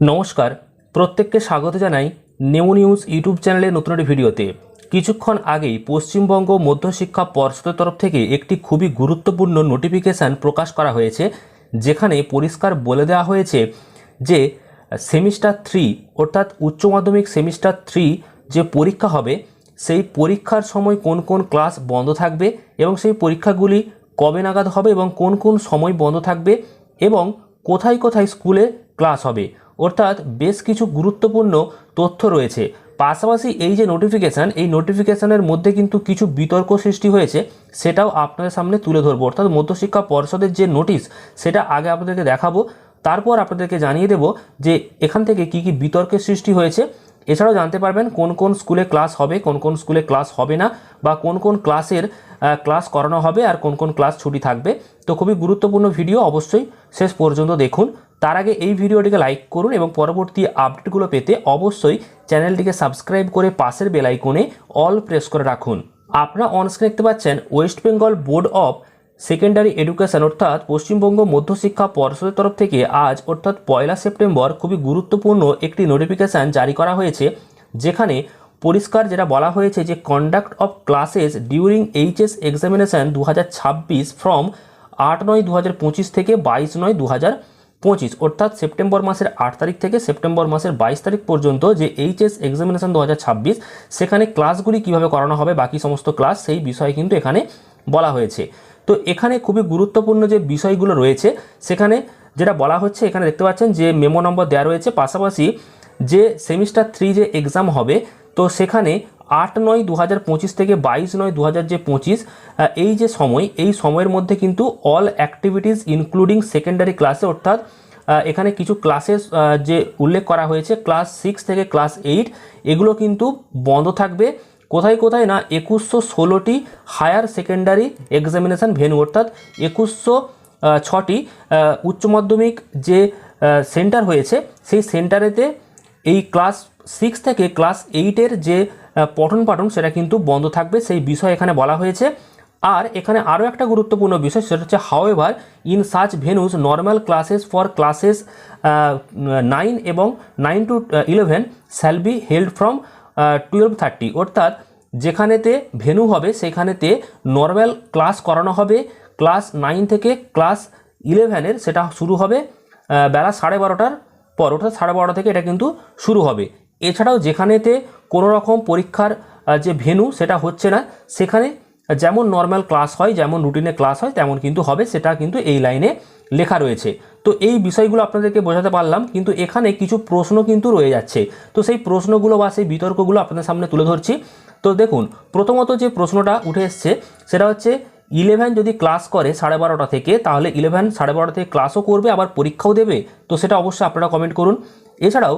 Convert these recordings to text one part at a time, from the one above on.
নমস্কার, প্রত্যেককে স্বাগত জানাই নিউ নিউজ ইউটিউব চ্যানেলে নতুন একটি ভিডিওতে। কিছুক্ষণ আগেই পশ্চিমবঙ্গ মধ্যশিক্ষা পর্ষদের তরফ থেকে একটি খুবই গুরুত্বপূর্ণ নোটিফিকেশান প্রকাশ করা হয়েছে, যেখানে পরিষ্কার বলে দেওয়া হয়েছে যে, সেমিস্টার থ্রি অর্থাৎ উচ্চ মাধ্যমিক সেমিস্টার থ্রি যে পরীক্ষা হবে, সেই পরীক্ষার সময় কোন কোন ক্লাস বন্ধ থাকবে এবং সেই পরীক্ষাগুলি কবে নাগাদ হবে এবং কোন কোন সময় বন্ধ থাকবে এবং কোথায় কোথায় স্কুলে ক্লাস হবে। অর্থাৎ বেশ কিছু গুরুত্বপূর্ণ তথ্য রয়েছে। পাশাপাশি এই যে নোটিফিকেশান এই নোটিফিকেশানের মধ্যে কিন্তু কিছু বিতর্ক সৃষ্টি হয়েছে, সেটাও আপনাদের সামনে তুলে ধরবো। অর্থাৎ মধ্যশিক্ষা পর্ষদের যে নোটিশ সেটা আগে আপনাদেরকে দেখাবো। তারপর আপনাদেরকে জানিয়ে দেব যে এখান থেকে কি কি বিতর্কের সৃষ্টি হয়েছে। এছাড়াও জানতে পারবেন কোন কোন স্কুলে ক্লাস হবে, কোন কোন স্কুলে ক্লাস হবে না, বা কোন কোন ক্লাসের ক্লাস করানো হবে আর কোন কোন ক্লাস ছুটি থাকবে। তো খুবই গুরুত্বপূর্ণ ভিডিও অবশ্যই শেষ পর্যন্ত দেখুন। তার আগে এই ভিডিওটিকে লাইক করুন এবং পরবর্তী আপডেটগুলো পেতে অবশ্যই চ্যানেলটিকে সাবস্ক্রাইব করে পাশের বেল আইকনে অল প্রেস করে রাখুন। আপনারা অনস্ক্রিন দেখতে পাচ্ছেন West Bengal Board of Secondary Education অর্থাৎ পশ্চিমবঙ্গ মধ্যশিক্ষা পর্ষদের তরফ থেকে আজ, অর্থাৎ পয়লা সেপ্টেম্বর, খুবই গুরুত্বপূর্ণ একটি নোটিফিকেশান জারি করা হয়েছে, যেখানে পরিষ্কার যেটা বলা হয়েছে যে conduct of classes during HS examination দু হাজার ছাব্বিশ ফ্রম আট নয় দু হাজার পঁচিশ থেকে বাইশ নয় দু হাজার পঁচিশ, অর্থাৎ সেপ্টেম্বর মাসের আট তারিখ থেকে সেপ্টেম্বর মাসের বাইশ তারিখ পর্যন্ত যে এইচএস এক্সামিনেশন দু হাজার ছাব্বিশ, সেখানে ক্লাসগুলি কীভাবে করানো হবে, বাকি সমস্ত ক্লাস সেই বিষয়ে কিন্তু এখানে বলা হয়েছে। তো এখানে খুবই গুরুত্বপূর্ণ যে বিষয়গুলো রয়েছে, সেখানে যেটা বলা হচ্ছে, এখানে দেখতে পাচ্ছেন যে মেমো নম্বর দেওয়া রয়েছে, পাশাপাশি যে সেমিস্টার থ্রি যে এক্সাম হবে, তো সেখানে আট নয় দু হাজার পঁচিশ থেকে বাইশ নয় দু হাজার যে পঁচিশ এই যে সময়, এই সময়ের মধ্যে কিন্তু অল অ্যাক্টিভিটিস ইনক্লুডিং সেকেন্ডারি ক্লাসে অর্থাৎ এখানে কিছু ক্লাসেস যে উল্লেখ করা হয়েছে ক্লাস সিক্স থেকে ক্লাস এইট এগুলো কিন্তু বন্ধ থাকবে। কোথায় কোথায় না একুশশো ষোলোটি হায়ার সেকেন্ডারি এক্সামিনেশন ভেনু, অর্থাৎ একুশশো ছটি উচ্চ মাধ্যমিক যে সেন্টার হয়েছে, সেই সেন্টারেতে এই ক্লাস সিক্স থেকে ক্লাস এইটের যে পঠন পাঠন সেটা কিন্তু বন্ধ থাকবে, সেই বিষয় এখানে বলা হয়েছে। আর এখানে আরও একটা গুরুত্বপূর্ণ বিষয়, সেটা হচ্ছে however in such venues normal classes for classes nine এবং nine to eleven shall be held from twelve thirty অর্থাৎ যেখানেতে ভেনু হবে, সেখানেতে নর্মাল ক্লাস করানো হবে। ক্লাস নাইন থেকে ক্লাস ইলেভেনের সেটা শুরু হবে বেলা সাড়ে বারোটার পর। অর্থাৎ সাড়ে বারোটা থেকে এটা কিন্তু শুরু হবে। এছাড়াও যেখানেতে কোনো রকম পরীক্ষার যে ভেনু সেটা হচ্ছে না, সেখানে যেমন নর্মাল ক্লাস হয়, যেমন রুটিনে ক্লাস হয়, তেমন কিন্তু হবে, সেটা কিন্তু এই লাইনে লেখা রয়েছে। তো এই বিষয়গুলো আপনাদেরকে বোঝাতে পারলাম, কিন্তু এখানে কিছু প্রশ্ন কিন্তু রয়ে যাচ্ছে। তো সেই প্রশ্নগুলো বা সেই বিতর্কগুলো আপনাদের সামনে তুলে ধরছি। তো দেখুন, প্রথমত যে প্রশ্নটা উঠে এসছে, সেটা হচ্ছে ইলেভেন যদি ক্লাস করে সাড়ে বারোটা থেকে, তাহলে ইলেভেন সাড়ে বারোটা থেকে ক্লাসও করবে, আবার পরীক্ষাও দেবে। তো সেটা অবশ্যই আপনারা কমেন্ট করুন। এছাড়াও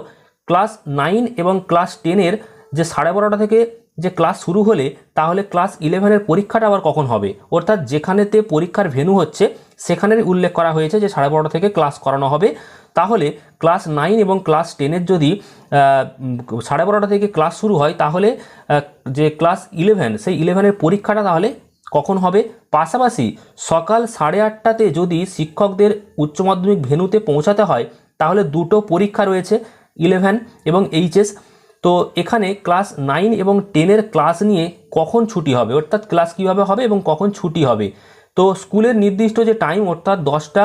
ক্লাস নাইন এবং ক্লাস টেনের যে সাড়ে বারোটা থেকে যে ক্লাস শুরু হলে তাহলে ক্লাস ইলেভেনের পরীক্ষাটা আবার কখন হবে? অর্থাৎ যেখানেতে পরীক্ষার ভেনু হচ্ছে সেখানের উল্লেখ করা হয়েছে যে সাড়ে বারোটা থেকে ক্লাস করানো হবে। তাহলে ক্লাস নাইন এবং ক্লাস টেনের যদি সাড়ে বারোটা থেকে ক্লাস শুরু হয়, তাহলে যে ক্লাস ইলেভেন সেই ইলেভেনের পরীক্ষাটা তাহলে কখন হবে? পাশাপাশি সকাল সাড়ে আটটাতে যদি শিক্ষকদের উচ্চ মাধ্যমিক ভেনুতে পৌঁছাতে হয়, তাহলে দুটো পরীক্ষা রয়েছে ইলেভেন এবং এইচএস তো এখানে ক্লাস নাইন এবং টেনের ক্লাস নিয়ে কখন ছুটি হবে? অর্থাৎ ক্লাস কীভাবে হবে এবং কখন ছুটি হবে? তো স্কুলের নির্দিষ্ট যে টাইম অর্থাৎ দশটা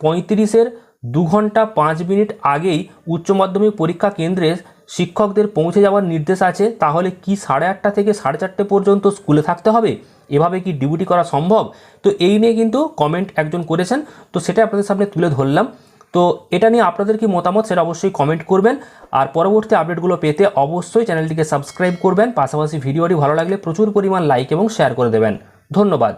পঁয়ত্রিশের দু ঘণ্টা পাঁচ মিনিট আগেই উচ্চ মাধ্যমিক পরীক্ষা কেন্দ্রে শিক্ষকদের পৌঁছে যাওয়ার নির্দেশ আছে। তাহলে কি সাড়ে আটটা থেকে সাড়ে চারটে পর্যন্ত স্কুলে থাকতে হবে? এভাবে কি ডিউটি করা সম্ভব? তো এই নিয়ে কিন্তু কমেন্ট একজন করেছেন। তো সেটা আপনাদের সামনে তুলে ধরলাম। তো এটা নিয়ে আপনাদের কি মতামত সেটা অবশ্যই কমেন্ট করবেন। আর পরবর্তী আপডেটগুলো পেতে অবশ্যই চ্যানেলটিকে সাবস্ক্রাইব করবেন। পাশাপাশি ভিডিওটি ভালো লাগলে প্রচুর পরিমাণ লাইক এবং শেয়ার করে দেবেন। ধন্যবাদ।